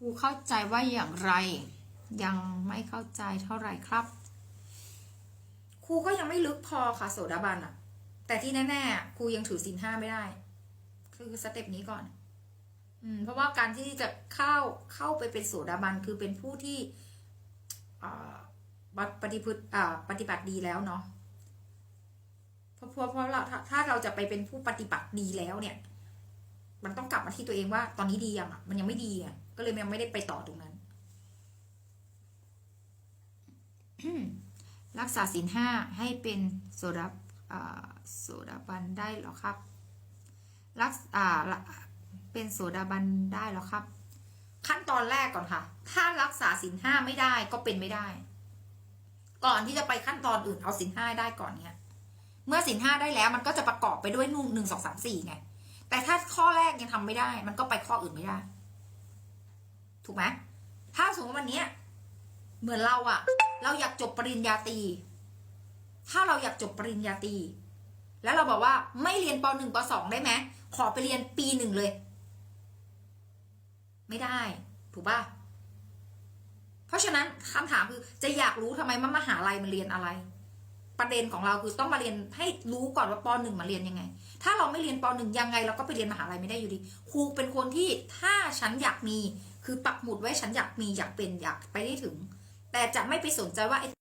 ครูเข้าใจว่าอย่างไร ยังไม่เข้าใจเท่าไหร่ครับ ครูก็ยังไม่ลึกพอค่ะ โสดาบันอะแต่ที่แน่ๆครูยังถือศีลห้าไม่ได้ คือสเต็ปนี้ก่อน อืม เพราะว่าการที่จะเข้าเข้าไปเป็นโสดาบันคือเป็นผู้ที่ปฏิพฤติปฏิบัติดีแล้วเนาะเพราะเพราะเพราะเราถ้าเราจะไปเป็นผู้ปฏิบัติดีแล้วเนี่ย มันต้องกลับมาที่ตัวเองว่า ตอนนี้ดียังอะมันยังไม่ดีอะ ก็เลยยังไม่ได้ไปต่อตรงนั้น รักษาศีลห้าให้เป็นโสดาอ่าโสดาบันได้หรอครับ รักอ่าเป็นโสดาบันได้หรอครับ ขั้นตอนแรกก่อนค่ะ ถ้ารักษาศีลห้าไม่ได้ก็เป็นไม่ได้ ก่อนที่จะไปขั้นตอนอื่นเอาศีลห้าได้ก่อนเนี่ย เมื่อศีลห้าได้แล้วมันก็จะประกอบไปด้วยนุ่งหนึ่งสองสามสี่ไง แต่ถ้าข้อแรกยังทำไม่ได้ มันก็ไปข้ออื่นไม่ได้ ถูกไหมถ้าสมมติวันนี้ยเหมือนเราอะเราอยากจบปริญญาตรีถ้าเราอยากจบปริญญาตรีแล้วเราบอกว่าไม่เรียนปหนึ่งปสองได้ไหมขอไปเรียนปีหนึ่งเลย ไม่ได้ ถูกป่ะเพราะฉะนั้นคำถามคือจะอยากรู้ทำไมมมหาลัยมันเรียนอะไร ประเด็นของเราคือต้องมาเรียนให้รู้ก่อนว่าปหนึ่งมาเรียนยังไง ถ้าเราไม่เรียนปหนึ่งยังไง เราก็ไปเรียนมหาลัยไม่ได้อยู่ดีครูเป็นคนที่ถ้าฉันอยากมีคือปักหมุดไว้ฉันอยากมีอยากเป็นอยากไปได้ถึง แต่จะไม่ไปสนใจว่า